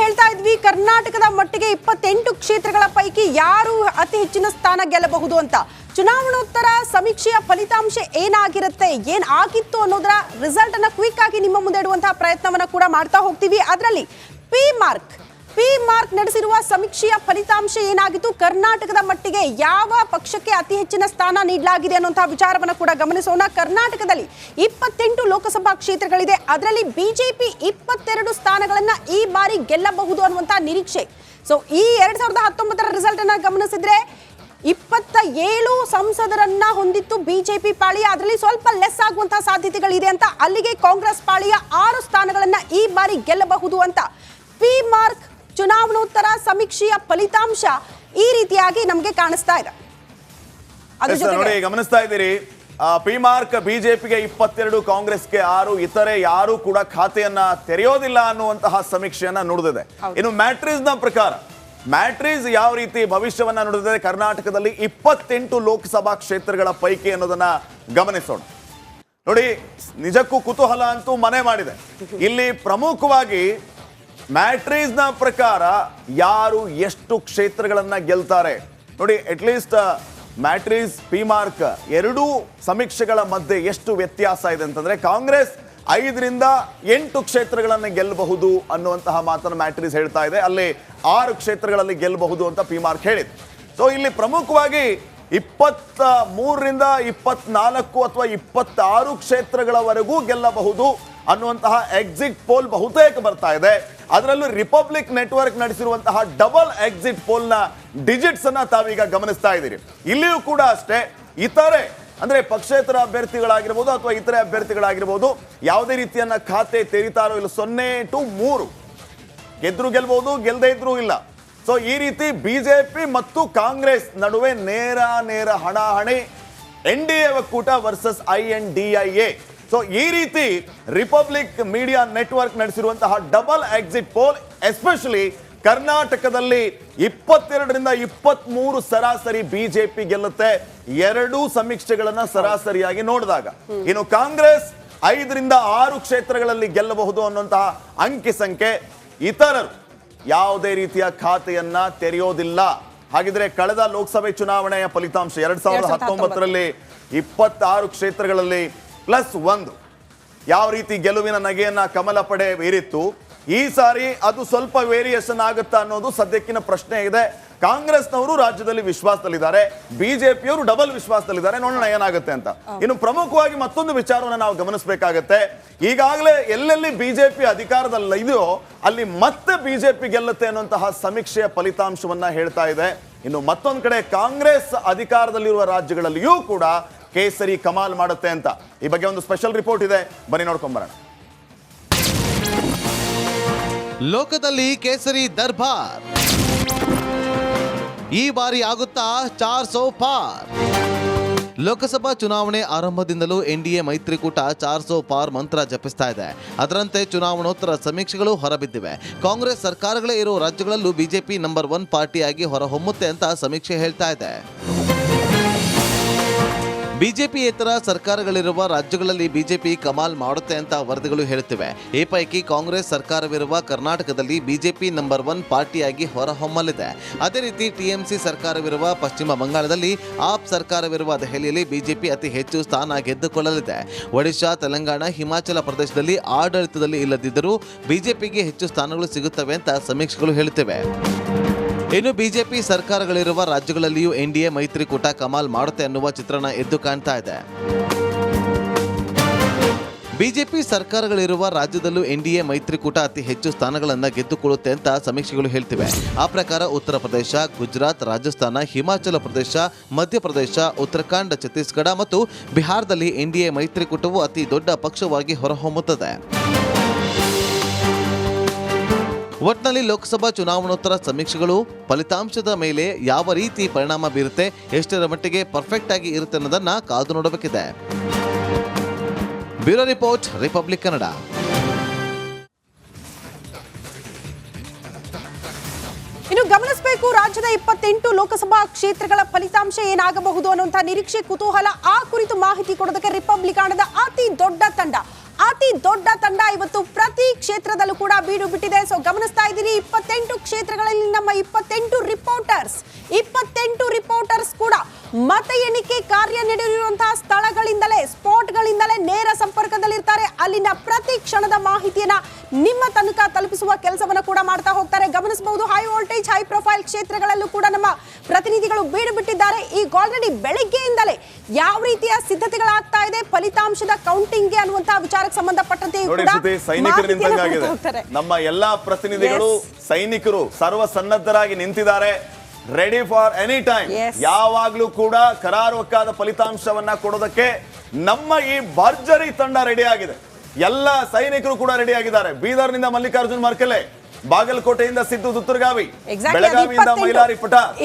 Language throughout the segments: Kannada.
ಹೇಳ್ತಾ ಇದ್ವಿ, ಕರ್ನಾಟಕದ ಮಟ್ಟಿಗೆ ಇಪ್ಪತ್ತೆಂಟು ಕ್ಷೇತ್ರಗಳ ಪೈಕಿ ಯಾರು ಅತಿ ಹೆಚ್ಚಿನ ಸ್ಥಾನ ಗೆಲ್ಲಬಹುದು ಅಂತ. ಚುನಾವಣೋತ್ತರ ಸಮೀಕ್ಷೆಯ ಫಲಿತಾಂಶ ಏನಾಗಿರುತ್ತೆ, ಏನ್ ಆಗಿತ್ತು ಅನ್ನೋದರ ರಿಸಲ್ಟ್ ಅನ್ನ ಕ್ವಿಕ್ ಆಗಿ ನಿಮ್ಮ ಮುಂದೆ ಇಡುವಂತಹ ಪ್ರಯತ್ನವನ್ನ ಕೂಡ ಮಾಡ್ತಾ ಹೋಗ್ತೀವಿ. ಅದರಲ್ಲಿ ಪಿ ಮಾರ್ಕ್ ಪಿ ಮಾರ್ಕ್ ನಡೆಸಿರುವ ಸಮೀಕ್ಷೆಯ ಫಲಿತಾಂಶ ಏನಾಗಿತ್ತು? ಕರ್ನಾಟಕದ ಮಟ್ಟಿಗೆ ಯಾವ ಪಕ್ಷಕ್ಕೆ ಅತಿ ಹೆಚ್ಚಿನ ಸ್ಥಾನ ನೀಡಲಾಗಿದೆ ಅನ್ನುವಂತಹ ವಿಚಾರವನ್ನು ಕೂಡ ಗಮನಿಸೋಣ. ಕರ್ನಾಟಕದಲ್ಲಿ ಇಪ್ಪತ್ತೆಂಟು ಲೋಕಸಭಾ ಕ್ಷೇತ್ರಗಳಿದೆ. ಅದರಲ್ಲಿ ಬಿಜೆಪಿ ಇಪ್ಪತ್ತೆರಡು ಸ್ಥಾನಗಳನ್ನ ಈ ಬಾರಿ ಗೆಲ್ಲಬಹುದು ಅನ್ನುವಂತಹ ನಿರೀಕ್ಷೆ. ಸೊ ಈ ಎರಡ್ ಸಾವಿರದ ಹತ್ತೊಂಬತ್ತರ ರಿಸಲ್ಟ್ ಅನ್ನ ಗಮನಿಸಿದ್ರೆ ಇಪ್ಪತ್ತ ಏಳು ಸಂಸದರನ್ನ ಹೊಂದಿತ್ತು ಬಿಜೆಪಿ ಪಾಳಿಯ ಅದರಲ್ಲಿ ಸ್ವಲ್ಪ ಲೆಸ್ ಆಗುವಂತಹ ಸಾಧ್ಯತೆಗಳಿದೆ ಅಂತ ಅಲ್ಲಿಗೆ ಕಾಂಗ್ರೆಸ್ ಪಾಳಿಯ ಆರು ಸ್ಥಾನಗಳನ್ನ ಈ ಬಾರಿ ಗೆಲ್ಲಬಹುದು ಅಂತ. ಪಿ ಮಾರ್ಕ್ ಚುನಾವಣೋತ್ತರ ಸಮೀಕ್ಷೆಯ ಫಲಿತಾಂಶ ಈ ರೀತಿಯಾಗಿ ನಮಗೆ ಕಾಣಿಸ್ತಾ ಇದೆ. ನೋಡಿ ಗಮನಿಸ್ತಾ ಇದ್ದೀರಿ. ಪಿ ಮಾರ್ಕ್ ಬಿಜೆಪಿಗೆ ಇಪ್ಪತ್ತೆರಡು ಕಾಂಗ್ರೆಸ್ಗೆ ಆರು ಇತರೆ ಯಾರು ಕೂಡ ಖಾತೆಯನ್ನ ತೆರೆಯೋದಿಲ್ಲ ಅನ್ನುವಂತಹ ಸಮೀಕ್ಷೆಯನ್ನ ನುಡಿದಿದೆ. ಇನ್ನು ಮ್ಯಾಟ್ರಿಸ್ನ ಪ್ರಕಾರ ಮ್ಯಾಟ್ರಿಸ್ ಯಾವ ರೀತಿ ಭವಿಷ್ಯವನ್ನ ನುಡಿದಿದೆ? ಕರ್ನಾಟಕದಲ್ಲಿ ಇಪ್ಪತ್ತೆಂಟು ಲೋಕಸಭಾ ಕ್ಷೇತ್ರಗಳ ಪೈಕಿ ಅನ್ನೋದನ್ನ ಗಮನಿಸೋಣ. ನೋಡಿ ನಿಜಕ್ಕೂ ಕುತೂಹಲ ಅಂತೂ ಮನೆ ಮಾಡಿದೆ. ಇಲ್ಲಿ ಪ್ರಮುಖವಾಗಿ ಮ್ಯಾಟ್ರೀಸ್ನ ಪ್ರಕಾರ ಯಾರು ಎಷ್ಟು ಕ್ಷೇತ್ರಗಳನ್ನ ಗೆಲ್ತಾರೆ? ನೋಡಿ ಅಟ್ಲೀಸ್ಟ್ ಮ್ಯಾಟ್ರೀಸ್ ಪಿ ಮಾರ್ಕ್ ಎರಡೂ ಸಮೀಕ್ಷೆಗಳ ಮಧ್ಯೆ ಎಷ್ಟು ವ್ಯತ್ಯಾಸ ಇದೆ ಅಂತಂದ್ರೆ ಕಾಂಗ್ರೆಸ್ ಐದರಿಂದ ಎಂಟು ಕ್ಷೇತ್ರಗಳನ್ನ ಗೆಲ್ಲಬಹುದು ಅನ್ನುವಂತಹ ಮಾತನ್ನು ಮ್ಯಾಟ್ರೀಸ್ ಹೇಳ್ತಾ ಇದೆ. ಅಲ್ಲಿ ಆರು ಕ್ಷೇತ್ರಗಳಲ್ಲಿ ಗೆಲ್ಲಬಹುದು ಅಂತ ಪಿ ಮಾರ್ಕ್ ಹೇಳಿದೆ ಸೊ ಇಲ್ಲಿ ಪ್ರಮುಖವಾಗಿ ಇಪ್ಪತ್ತ ಮೂರರಿಂದ ಇಪ್ಪತ್ನಾಲ್ಕು ಅಥವಾ ಇಪ್ಪತ್ತಾರು ಕ್ಷೇತ್ರಗಳವರೆಗೂ ಗೆಲ್ಲಬಹುದು ಅನ್ನುವಂತಹ ಎಕ್ಸಿಟ್ ಪೋಲ್ ಬಹುತೇಕ ಬರ್ತಾ ಇದೆ. ಅದರಲ್ಲೂ ರಿಪಬ್ಲಿಕ್ ನೆಟ್ವರ್ಕ್ ನಡೆಸಿರುವಂತಹ ಡಬಲ್ ಎಕ್ಸಿಟ್ ಪೋಲ್ನ ಡಿಜಿಟ್ಸ್ ಅನ್ನ ತಾವೀಗ ಗಮನಿಸ್ತಾ ಇದ್ದೀರಿ. ಇಲ್ಲಿಯೂ ಕೂಡ ಅಷ್ಟೇ, ಇತರೆ ಅಂದ್ರೆ ಪಕ್ಷೇತರ ಅಭ್ಯರ್ಥಿಗಳಾಗಿರ್ಬೋದು ಅಥವಾ ಇತರೆ ಅಭ್ಯರ್ಥಿಗಳಾಗಿರ್ಬೋದು ಯಾವುದೇ ರೀತಿಯನ್ನ ಖಾತೆ ತೆರೀತಾರೋ ಇಲ್ಲ, ಸೊನ್ನೆ ಟು ಮೂರು. ಗೆದ್ರು ಗೆಲ್ಬಹುದು ಗೆಲ್ಲದೆ ಇದ್ರೂ ಇಲ್ಲ. ಸೊ ಈ ರೀತಿ ಬಿಜೆಪಿ ಮತ್ತು ಕಾಂಗ್ರೆಸ್ ನಡುವೆ ನೇರ ನೇರ ಹಣಾಹಣಿ ಎನ್ ಡಿ ಎ ಒಕ್ಕೂಟ versus I N D I A so ಈ ರೀತಿ ರಿಪಬ್ಲಿಕ್ ಮೀಡಿಯಾ ನೆಟ್ವರ್ಕ್ ನಡೆಸಿರುವಂತಹ ಡಬಲ್ ಎಕ್ಸಿಟ್ ಪೋಲ್ ಎಸ್ಪೆಷಲಿ ಕರ್ನಾಟಕದಲ್ಲಿ ಇಪ್ಪತ್ತೆರಡರಿಂದ ಇಪ್ಪತ್ತ್ ಸರಾಸರಿ ಬಿಜೆಪಿ ಗೆಲ್ಲುತ್ತೆ. ಎರಡೂ ಸಮೀಕ್ಷೆಗಳನ್ನ ಸರಾಸರಿಯಾಗಿ ನೋಡಿದಾಗ. ಇನ್ನು ಕಾಂಗ್ರೆಸ್ ಐದರಿಂದ ಆರು ಕ್ಷೇತ್ರಗಳಲ್ಲಿ ಗೆಲ್ಲಬಹುದು ಅನ್ನುವಂತಹ ಅಂಕಿ ಸಂಖ್ಯೆ ಇತರರು. ಯಾವುದೇ ರೀತಿಯ ಖಾತೆಯನ್ನ ತೆರೆಯೋದಿಲ್ಲ. ಹಾಗಿದ್ರೆ ಕಳೆದ ಲೋಕಸಭೆ ಚುನಾವಣೆಯ ಫಲಿತಾಂಶ ಎರಡ್ ಸಾವಿರದ ಹತ್ತೊಂಬತ್ತರಲ್ಲಿ ಇಪ್ಪತ್ತಾರು ಕ್ಷೇತ್ರಗಳಲ್ಲಿ ಪ್ಲಸ್ ಒಂದು. ಯಾವ ರೀತಿ ಗೆಲುವಿನ ನಗೆಯನ್ನ ಕಮಲ ಪಡೆ ಈ ಸಾರಿ ಅದು ಸ್ವಲ್ಪ ವೇರಿಯೇಷನ್ ಆಗುತ್ತಾ ಅನ್ನೋದು ಸದ್ಯಕ್ಕಿನ ಪ್ರಶ್ನೆ ಇದೆ. ಕಾಂಗ್ರೆಸ್ನವರು ರಾಜ್ಯದಲ್ಲಿ ವಿಶ್ವಾಸದಲ್ಲಿದ್ದಾರೆ ಬಿಜೆಪಿಯವರು ಡಬಲ್ ವಿಶ್ವಾಸದಲ್ಲಿದ್ದಾರೆ. ನೋಡೋಣ ಏನಾಗುತ್ತೆ ಅಂತ. ಇನ್ನು ಪ್ರಮುಖವಾಗಿ ಮತ್ತೊಂದು ವಿಚಾರವನ್ನು ನಾವು ಗಮನಿಸಬೇಕಾಗತ್ತೆ. ಈಗಾಗಲೇ ಎಲ್ಲೆಲ್ಲಿ ಬಿಜೆಪಿ ಅಧಿಕಾರದಲ್ಲಿ ಇದೆಯೋ ಅಲ್ಲಿ ಮತ್ತೆ ಬಿಜೆಪಿ ಗೆಲ್ಲುತ್ತೆ ಅನ್ನುವಂತಹ ಸಮೀಕ್ಷೆಯ ಫಲಿತಾಂಶವನ್ನ ಹೇಳ್ತಾ ಇದೆ. ಇನ್ನು ಮತ್ತೊಂದು ಕಡೆ ಕಾಂಗ್ರೆಸ್ ಅಧಿಕಾರದಲ್ಲಿರುವ ರಾಜ್ಯಗಳಲ್ಲಿಯೂ ಕೂಡ ಕೇಸರಿ ಕಮಾಲ್ ಮಾಡುತ್ತೆ ಅಂತ. ಈ ಬಗ್ಗೆ ಒಂದು ಸ್ಪೆಷಲ್ ರಿಪೋರ್ಟ್ ಇದೆ. ಬನ್ನಿ ನೋಡ್ಕೊಂಬರೋಣ ಲೋಕದಲ್ಲಿ ಕೇಸರಿ ದರ್ಬಾರ್. ಈ ಬಾರಿ ಆಗುತ್ತಾ ಚಾರ್ ಸೋ ಪಾರ್. ಲೋಕಸಭಾ ಚುನಾವಣೆ ಆರಂಭದಿಂದಲೂ ಎನ್ಡಿಎ ಮೈತ್ರಿಕೂಟ ಚಾರ್ ಸೋ ಪಾರ್ ಮಂತ್ರ ಜಪಿಸ್ತಾ ಇದೆ. ಅದರಂತೆ ಚುನಾವಣೋತ್ತರ ಸಮೀಕ್ಷೆಗಳು ಹೊರಬಿದ್ದಿವೆ. ಕಾಂಗ್ರೆಸ್ ಸರ್ಕಾರಗಳೇ ಇರೋ ರಾಜ್ಯಗಳಲ್ಲೂ ಬಿಜೆಪಿ ನಂಬರ್ ಒನ್ ಪಾರ್ಟಿಯಾಗಿ ಹೊರಹೊಮ್ಮುತ್ತೆ ಅಂತ ಸಮೀಕ್ಷೆ ಹೇಳ್ತಾ ಇದೆ. ಬಿಜೆಪಿಯೇತರ ಸರ್ಕಾರಗಳಿರುವ ರಾಜ್ಯಗಳಲ್ಲಿ ಬಿಜೆಪಿ ಕಮಾಲ್ ಮಾಡುತ್ತೆ ಅಂತ ವರದಿಗಳು ಹೇಳುತ್ತಿವೆ. ಈ ಪೈಕಿ ಕಾಂಗ್ರೆಸ್ ಸರ್ಕಾರವಿರುವ ಕರ್ನಾಟಕದಲ್ಲಿ ಬಿಜೆಪಿ ನಂಬರ್ ಒನ್ ಪಾರ್ಟಿಯಾಗಿ ಹೊರಹೊಮ್ಮಲಿದೆ. ಅದೇ ರೀತಿ ಟಿಎಂಸಿ ಸರ್ಕಾರವಿರುವ ಪಶ್ಚಿಮ ಬಂಗಾಳದಲ್ಲಿ ಆಪ್ ಸರ್ಕಾರವಿರುವ ದೆಹಲಿಯಲ್ಲಿ ಬಿಜೆಪಿ ಅತಿ ಹೆಚ್ಚು ಸ್ಥಾನ ಗೆದ್ದುಕೊಳ್ಳಲಿದೆ. ಒಡಿಶಾ, ತೆಲಂಗಾಣ, ಹಿಮಾಚಲ ಪ್ರದೇಶದಲ್ಲಿ ಆಡಳಿತದಲ್ಲಿ ಇಲ್ಲದಿದ್ದರೂ ಬಿಜೆಪಿಗೆ ಹೆಚ್ಚು ಸ್ಥಾನಗಳು ಸಿಗುತ್ತವೆ ಅಂತ ಸಮೀಕ್ಷೆಗಳು ಹೇಳುತ್ತಿವೆ. ಇನ್ನು ಬಿಜೆಪಿ ಸರ್ಕಾರಗಳಿರುವ ರಾಜ್ಯಗಳಲ್ಲಿಯೂ ಎನ್ಡಿಎ ಮೈತ್ರಿಕೂಟ ಕಮಾಲ್ ಮಾಡುತ್ತೆ ಅನ್ನುವ ಚಿತ್ರಣ ಎದ್ದು ಕಾಣ್ತಾ ಇದೆ. ಬಿಜೆಪಿ ಸರ್ಕಾರಗಳಿರುವ ರಾಜ್ಯದಲ್ಲೂ ಎನ್ಡಿಎ ಮೈತ್ರಿಕೂಟ ಅತಿ ಹೆಚ್ಚು ಸ್ಥಾನಗಳನ್ನು ಗೆದ್ದುಕೊಳ್ಳುತ್ತೆ ಅಂತ ಸಮೀಕ್ಷೆಗಳು ಹೇಳ್ತಿವೆ. ಆ ಪ್ರಕಾರ ಉತ್ತರ ಪ್ರದೇಶ, ಗುಜರಾತ್, ರಾಜಸ್ಥಾನ, ಹಿಮಾಚಲ ಪ್ರದೇಶ ಮಧ್ಯಪ್ರದೇಶ ಉತ್ತರಾಖಂಡ, ಛತ್ತೀಸ್ಗಢ ಮತ್ತು ಬಿಹಾರದಲ್ಲಿ ಎನ್ಡಿಎ ಮೈತ್ರಿಕೂಟವು ಅತಿ ದೊಡ್ಡ ಪಕ್ಷವಾಗಿ ಹೊರಹೊಮ್ಮುತ್ತದೆ. ಒಟ್ನಲ್ಲಿ ಲೋಕಸಭಾ ಚುನಾವಣೋತ್ತರ ಸಮೀಕ್ಷೆಗಳು ಫಲಿತಾಂಶದ ಮೇಲೆ ಯಾವ ರೀತಿ ಪರಿಣಾಮ ಬೀರುತ್ತೆ, ಎಷ್ಟರ ಮಟ್ಟಿಗೆ ಪರ್ಫೆಕ್ಟ್ ಆಗಿ ಇರುತ್ತೆ ಅನ್ನೋದನ್ನ ಕಾದು ನೋಡಬೇಕಿದೆ. Bureau report, Republic Kannada. ಇನ್ನು ಗಮನಿಸಬೇಕು, ರಾಜ್ಯದ ಇಪ್ಪತ್ತೆಂಟು ಲೋಕಸಭಾ ಕ್ಷೇತ್ರಗಳ ಫಲಿತಾಂಶ ಏನಾಗಬಹುದು ಅನ್ನುವಂತಹ ನಿರೀಕ್ಷೆ, ಕುತೂಹಲ ಆ ಕುರಿತು ಮಾಹಿತಿ ಕೊಡೋದಕ್ಕೆ ರಿಪಬ್ಲಿಕಾಣದ ಅತಿ ದೊಡ್ಡ ತಂಡ. ಅತಿ ದೊಡ್ಡ ತಂಡ ಇವತ್ತು ಪ್ರತಿ ಕ್ಷೇತ್ರದಲ್ಲೂ ಕೂಡ ಬೀಡು ಬಿಟ್ಟಿದೆ. ಸೊ ಗಮನಿಸ್ತಾ ಇದ್ದೀರಿ, ಇಪ್ಪತ್ತೆಂಟು ಕ್ಷೇತ್ರಗಳಲ್ಲಿ ನಮ್ಮ ಇಪ್ಪತ್ತೆಂಟು ರಿಪೋರ್ಟರ್ಸ್ ಇಪ್ಪತ್ತೆಂಟು ರಿಪೋರ್ಟರ್ಸ್ ಕೂಡ ಮತ ಎಣಿಕೆ ಕಾರ್ಯ ನಡೆಯುವಂತಹ ಸ್ಥಳಗಳಿಂದಲೇ, ಸ್ಪಾಟ್ಗಳಿಂದಲೇ ನೇರ ಸಂಪರ್ಕದಲ್ಲಿರ್ತಾರೆ. ಅಲ್ಲಿನ ಪ್ರತಿ ಕ್ಷಣದ ಮಾಹಿತಿಯನ್ನ ನಿಮ್ಮ ತನಕ ತಲುಪಿಸುವ ಕೆಲಸವನ್ನು ಕೂಡ ಮಾಡ್ತಾ ಹೋಗ್ತಾರೆ. ಗಮನಿಸಬಹುದು ಹೈ ವೋಲ್ಟೇಜ್ ಹೈ ಪ್ರೊಫೈಲ್ ಕ್ಷೇತ್ರಗಳಲ್ಲೂ ಕೂಡ ನಮ್ಮ ಪ್ರತಿನಿಧಿಗಳು ಬೀಡು ಬಿಟ್ಟಿದ್ದಾರೆ. ಈಗ ಆಲ್ರೆಡಿ ಬೆಳಗ್ಗೆಯಿಂದಲೇ ಯಾವ ರೀತಿಯ ಸಿದ್ಧತೆಗಳಾಗ್ತಾ ಇದೆ? ಫಲಿತಾಂಶದ ಕೌಂಟಿಂಗ್ಗೆ ಅನ್ನುವಂತಹ ವಿಚಾರಕ್ಕೆ ಸಂಬಂಧಪಟ್ಟಂತೆ ಸೈನಿಕರಿಂದ ಸೈನಿಕರು. ನಮ್ಮ ಎಲ್ಲಾ ಪ್ರತಿನಿಧಿಗಳು ಸೈನಿಕರು ಸರ್ವ ಸನ್ನದ್ಧರಾಗಿ ನಿಂತಿದ್ದಾರೆ ರೆಡಿ ಫಾರ್ ಎನಿ ಟೈಮ್. ಯಾವಾಗ್ಲೂ ಕೂಡ ಕರಾರುವಕ್ಕಾದ ಫಲಿತಾಂಶವನ್ನ ಕೊಡೋದಕ್ಕೆ ನಮ್ಮ ಈ ಭರ್ಜರಿ ತಂಡ ರೆಡಿ ಆಗಿದೆ. ಎಲ್ಲ ಸೈನಿಕರು ಕೂಡ ರೆಡಿ ಆಗಿದ್ದಾರೆ. ಬೀದರ್ನಿಂದ ಮಲ್ಲಿಕಾರ್ಜುನ್ ಮರ್ಕಲೆ. ಬಾಗಲಕೋಟೆಯಿಂದ ಸಿದ್ದು ದುತ್ತುರ್ಗಾವಿ ಬೆಳಗಾವಿಯಿಂದ ಇಪ್ಪತ್ತೆಂಟು- ಮೈಲಾರಿ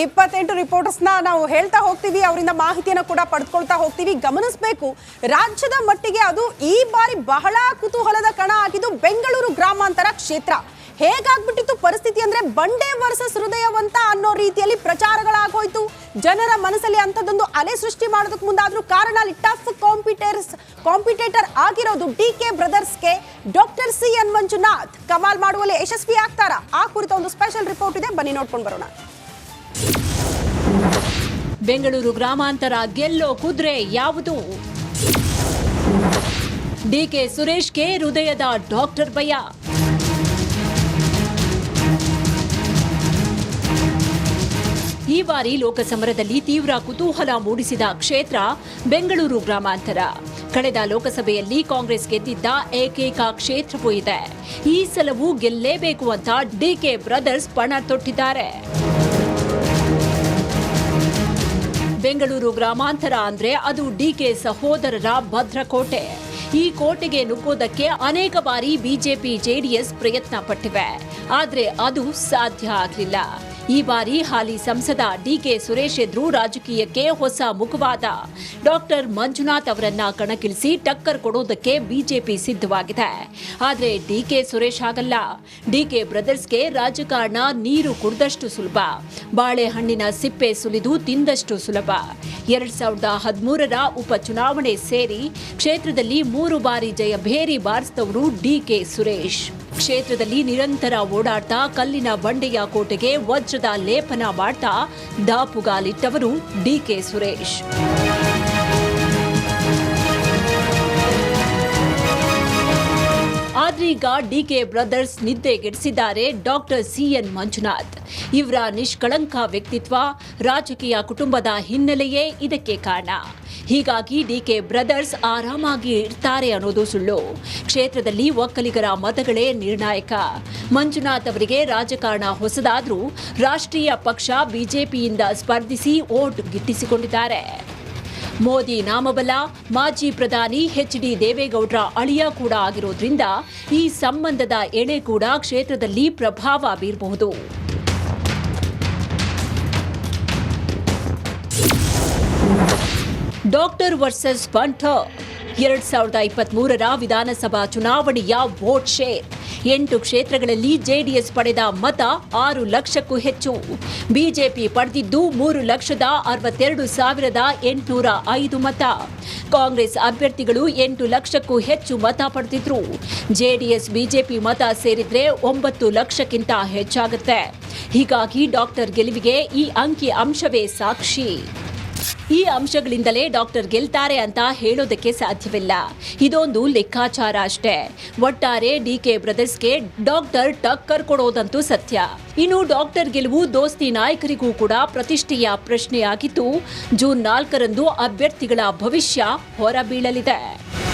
ಇಪ್ಪತ್ತೆಂಟು ರಿಪೋರ್ಟರ್ಸ್ನ ನಾವು ಹೇಳ್ತಾ ಹೋಗ್ತೀವಿ ಅವರಿಂದ ಮಾಹಿತಿಯನ್ನ ಕೂಡ ಪಡೆದುಕೊಳ್ತಾ ಹೋಗ್ತೀವಿ. ಗಮನಿಸಬೇಕು ರಾಜ್ಯದ ಮಟ್ಟಿಗೆ ಅದು ಈ ಬಾರಿ ಬಹಳ ಕುತೂಹಲದ ಕಣ ಆಗಿದ್ದು ಬೆಂಗಳೂರು ಗ್ರಾಮಾಂತರ ಕ್ಷೇತ್ರ. ಹೇಗಾಗ್ಬಿಟ್ಟಿತ್ತು ಪರಿಸ್ಥಿತಿ ಅಂದ್ರೆ ಬಂಡೆ ವರ್ಸಸ್ ಹೃದಯವಂತ ಅನ್ನೋ ರೀತಿಯಲ್ಲಿ ಪ್ರಚಾರಗಳಾಗೋಯ್ತು. ಜನರ ಮನಸ್ಸಲ್ಲಿ ಅಂತದೊಂದು ಅಲೆ ಸೃಷ್ಟಿ ಮಾಡೋದಕ್ಕೆ ಮುಂದಾದ್ರೂ ಕಾರಣ ಅಲ್ಲಿ ಟಫ್ ಕಾಂಪಿಟೇಟರ್ಸ್ ಕಾಂಪಿಟೇಟರ್ ಆಗಿರೋದು ಡಿ ಕೆ ಬ್ರದರ್ಸ್ಗೆ ಡಾಕ್ಟರ್ ಸಿ ಎನ್ ಮಂಜುನಾಥ್. ಕಮಾಲ್ ಮಾಡುವಲ್ಲಿ ಯಶಸ್ವಿ ಆಗ್ತಾರಾ? ಆ ಕುರಿತ ಒಂದು ಸ್ಪೆಷಲ್ ರಿಪೋರ್ಟ್ ಇದೆ. ಬನ್ನಿ ನೋಡ್ಕೊಂಡು ಬರೋಣ. ಬೆಂಗಳೂರು ಗ್ರಾಮಾಂತರ ಗೆಲ್ಲೋ ಕುದುರೆ ಯಾವುದು? ಡಿಕೆ ಸುರೇಶ್ಗೆ ಹೃದಯದ ಡಾಕ್ಟರ್ ಭಯ. ಈ ಬಾರಿ ಲೋಕಸಮರದಲ್ಲಿ ತೀವ್ರ ಕುತೂಹಲ ಮೂಡಿಸಿದ ಕ್ಷೇತ್ರ ಬೆಂಗಳೂರು ಗ್ರಾಮಾಂತರ. ಕಳೆದ ಲೋಕಸಭೆಯಲ್ಲಿ ಕಾಂಗ್ರೆಸ್ ಗೆದ್ದಿದ್ದ ಏಕೈಕ ಕ್ಷೇತ್ರವೂ ಇದೆ. ಈ ಸಲವೂ ಗೆಲ್ಲೇಬೇಕು ಅಂತ ಡಿಕೆ ಬ್ರದರ್ಸ್ ಪಣ ತೊಟ್ಟಿದ್ದಾರೆ. ಬೆಂಗಳೂರು ಗ್ರಾಮಾಂತರ ಅಂದ್ರೆ ಅದು ಡಿಕೆ ಸಹೋದರರ ಭದ್ರಕೋಟೆ. ಈ ಕೋಟೆಗೆ ನುಗ್ಗೋದಕ್ಕೆ ಅನೇಕ ಬಾರಿ ಬಿಜೆಪಿ ಜೆಡಿಎಸ್ ಪ್ರಯತ್ನ ಪಟ್ಟಿವೆ ಆದರೆ ಅದು ಸಾಧ್ಯ ಆಗಲಿಲ್ಲ. ಈ ಬಾರಿ ಹಾಲಿ ಸಂಸದ ಡಿಕೆ ಸುರೇಶ್ ಎದುರು ರಾಜಕೀಯಕ್ಕೆ ಹೊಸ ಮುಖವಾದ. ಡಾಕ್ಟರ್ ಮಂಜುನಾಥ್ ಅವರನ್ನ ಕಣಕ್ಕಿಳಿಸಿ ಟಕ್ಕರ್ ಕೊಡೋದಕ್ಕೆ ಬಿಜೆಪಿ ಸಿದ್ಧವಾಗಿದೆ. ಆದರೆ ಡಿಕೆ ಸುರೇಶ್ ಆಗಲ್ಲ ಡಿಕೆ ಬ್ರದರ್ಸ್ಗೆ ರಾಜಕಾರಣ ನೀರು ಕುಡಿದಷ್ಟು ಸುಲಭ. ಬಾಳೆಹಣ್ಣಿನ ಸಿಪ್ಪೆ ಸುಲಿದು ತಿಂದಷ್ಟು ಸುಲಭ. ಎರಡ್ ಸಾವಿರದ ಹದಿಮೂರರ ಉಪಚುನಾವಣೆ ಸೇರಿ ಕ್ಷೇತ್ರದಲ್ಲಿ ಮೂರು ಬಾರಿ ಜಯಭೇರಿ ಬಾರಿಸಿದವರು ಡಿಕೆ ಸುರೇಶ್. ಕ್ಷೇತ್ರದಲ್ಲಿ ನಿರಂತರ ಓಡಾಡ್ತಾ ಕಲ್ಲಿನ ಬಂಡೆಯ ಕೋಟೆಗೆ ವಜ್ರದ ಲೇಪನ ಮಾಡ್ತಾ ದಾಪುಗಾಲಿಟ್ಟವರು ಡಿಕೆ ಸುರೇಶ್. ಆದ್ರೀಗ ಡಿಕೆ ಬ್ರದರ್ಸ್ ನಿದ್ದೆಗೆಡಿಸಿದ್ದಾರೆ ಡಾಕ್ಟರ್ ಸಿಎನ್ ಮಂಜುನಾಥ್. ಇವರ ನಿಷ್ಕಳಂಕ ವ್ಯಕ್ತಿತ್ವ ರಾಜಕೀಯ ಕುಟುಂಬದ ಹಿನ್ನೆಲೆಯೇ ಇದಕ್ಕೆ ಕಾರಣ. ಹೀಗಾಗಿ ಡಿಕೆ ಬ್ರದರ್ಸ್ ಆರಾಮಾಗಿ ಇರ್ತಾರೆ ಅನ್ನೋದು ಸುಳ್ಳು. ಕ್ಷೇತ್ರದಲ್ಲಿ ಒಕ್ಕಲಿಗರ ಮತಗಳೇ ನಿರ್ಣಾಯಕ. ಮಂಜುನಾಥ್ ಅವರಿಗೆ ರಾಜಕಾರಣ ಹೊಸದಾದರೂ ರಾಷ್ಟ್ರೀಯ ಪಕ್ಷ ಬಿಜೆಪಿಯಿಂದ ಸ್ಪರ್ಧಿಸಿ ಓಟ್ ಗಿಟ್ಟಿಸಿಕೊಂಡಿದ್ದಾರೆ. ಮೋದಿ ನಾಮಬಲ, ಮಾಜಿ ಪ್ರಧಾನಿ ಎಚ್ ಡಿ ದೇವೇಗೌಡರ ಅಳಿಯ ಕೂಡ ಆಗಿರೋದ್ರಿಂದ ಈ ಸಂಬಂಧದ ಎಳೆ ಕೂಡ ಕ್ಷೇತ್ರದಲ್ಲಿ ಪ್ರಭಾವ ಬೀರಬಹುದು. ಡಾಕ್ಟರ್ ವರ್ಸಸ್ ಬಂಟ ಎರಡ್ ಸಾವಿರದ ಇಪ್ಪತ್ಮೂರರ ವಿಧಾನಸಭಾ ಚುನಾವಣೆಯ ವೋಟ್ ಶೇರ್ ಎಂಟು ಕ್ಷೇತ್ರಗಳಲ್ಲಿ ಜೆಡಿಎಸ್ ಪಡೆದ ಮತ ಆರು ಲಕ್ಷಕ್ಕೂ ಹೆಚ್ಚು. ಬಿಜೆಪಿ ಪಡೆದಿದ್ದು ಮೂರು ಲಕ್ಷದ ಅರವತ್ತೆರಡು ಸಾವಿರದ ಎಂಟುನೂರ ಐದು ಮತ. ಕಾಂಗ್ರೆಸ್ ಅಭ್ಯರ್ಥಿಗಳು ಎಂಟು ಲಕ್ಷಕ್ಕೂ ಹೆಚ್ಚು ಮತ ಪಡೆದಿದ್ರು. ಜೆಡಿಎಸ್, ಬಿಜೆಪಿ ಮತ ಸೇರಿದ್ರೆ ಒಂಬತ್ತು ಲಕ್ಷಕ್ಕಿಂತ ಹೆಚ್ಚಾಗುತ್ತೆ. ಹೀಗಾಗಿ ಡಾಕ್ಟರ್ ಗೆಲುವಿಗೆ ಈ ಅಂಕಿ ಅಂಶವೇ ಸಾಕ್ಷಿ. ಈ ಅಂಶಗಳಿಂದಲೇ ಡಾಕ್ಟರ್ ಗೆಲ್ತಾರೆ ಅಂತ ಹೇಳೋದಕ್ಕೆ ಸಾಧ್ಯವಿಲ್ಲ. ಇದೊಂದು ಲೆಕ್ಕಾಚಾರ ಅಷ್ಟೇ. ಒಟ್ಟಾರೆ ಡಿಕೆ ಬ್ರದರ್ಸ್ಗೆ ಡಾಕ್ಟರ್ ಟಕ್ಕರ್ ಕೊಡೋದಂತೂ ಸತ್ಯ. ಇನ್ನು ಡಾಕ್ಟರ್ ಗೆಲುವು ದೋಸ್ತಿ ನಾಯಕರಿಗೂ ಕೂಡ ಪ್ರತಿಷ್ಠೆಯ ಪ್ರಶ್ನೆಯಾಗಿದ್ದು, ಜೂನ್ ನಾಲ್ಕರಂದು ಅಭ್ಯರ್ಥಿಗಳ ಭವಿಷ್ಯ ಹೊರಬೀಳಲಿದೆ.